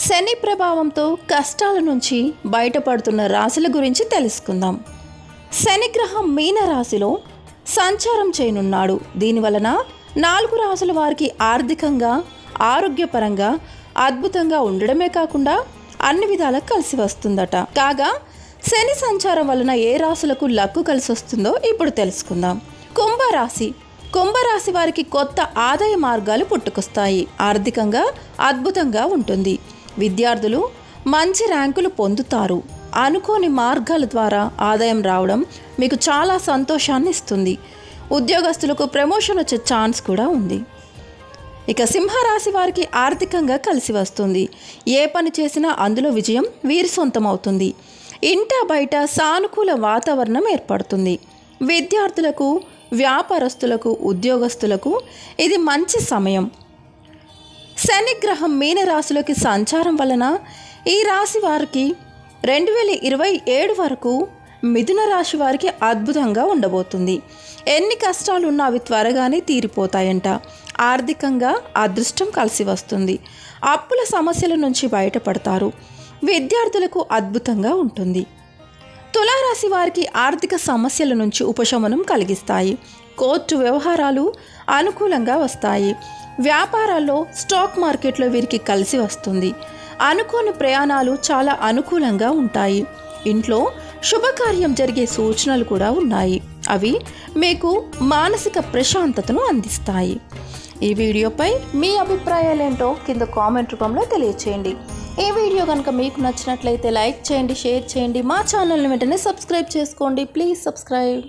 శని ప్రభావంతో కష్టాల నుంచి బయటపడుతున్న రాశుల గురించి తెలుసుకుందాం. శనిగ్రహం మీన రాశిలో సంచారం చేయనున్నాడు. దీనివలన నాలుగు రాసుల వారికి ఆర్థికంగా ఆరోగ్యపరంగా అద్భుతంగా ఉండడమే కాకుండా అన్ని విధాలకు కలిసి వస్తుందట. కాగా శని సంచారం వలన ఏ రాశులకు లక్కు కలిసి వస్తుందో ఇప్పుడు తెలుసుకుందాం. కుంభరాశి కుంభరాశి వారికి కొత్త ఆదాయ మార్గాలు పుట్టుకొస్తాయి. ఆర్థికంగా అద్భుతంగా ఉంటుంది. విద్యార్థులు మంచి ర్యాంకులు పొందుతారు. అనుకోని మార్గాల ద్వారా ఆదాయం రావడం మీకు చాలా సంతోషాన్ని ఇస్తుంది. ఉద్యోగస్తులకు ప్రమోషన్ వచ్చే ఛాన్స్ కూడా ఉంది. ఇక సింహరాశి వారికి ఆర్థికంగా కలిసి వస్తుంది. ఏ పని చేసినా అందులో విజయం వీరి సొంతమవుతుంది. ఇంట బయట సానుకూల వాతావరణం ఏర్పడుతుంది. విద్యార్థులకు వ్యాపారస్తులకు ఉద్యోగస్తులకు ఇది మంచి సమయం. శనిగ్రహం మీన రాశిలోకి సంచారం వలన ఈ రాశి వారికి రెండు వేల ఇరవై ఏడు వరకు మిథున రాశి వారికి అద్భుతంగా ఉండబోతుంది. ఎన్ని కష్టాలున్నా అవి త్వరగానే తీరిపోతాయంట. ఆర్థికంగా అదృష్టం కలిసి వస్తుంది. అప్పుల సమస్యల నుంచి బయటపడతారు. విద్యార్థులకు అద్భుతంగా ఉంటుంది. తులారాశి వారికి ఆర్థిక సమస్యల నుంచి ఉపశమనం కలిగిస్తాయి. కోర్టు వ్యవహారాలు అనుకూలంగా వస్తాయి. వ్యాపారాల్లో స్టాక్ మార్కెట్లో వీరికి కలిసి వస్తుంది. అనుకోని ప్రయాణాలు చాలా అనుకూలంగా ఉంటాయి. ఇంట్లో శుభకార్యం జరిగే సూచనలు కూడా ఉన్నాయి. అవి మీకు మానసిక ప్రశాంతతను అందిస్తాయి. ఈ వీడియోపై మీ అభిప్రాయాలు ఏంటో కింద కామెంట్ రూపంలో తెలియచేయండి. ఈ వీడియో కనుక మీకు నచ్చినట్లయితే లైక్ చేయండి షేర్ చేయండి. మా ఛానల్ని వెంటనే సబ్స్క్రైబ్ చేసుకోండి. Please subscribe.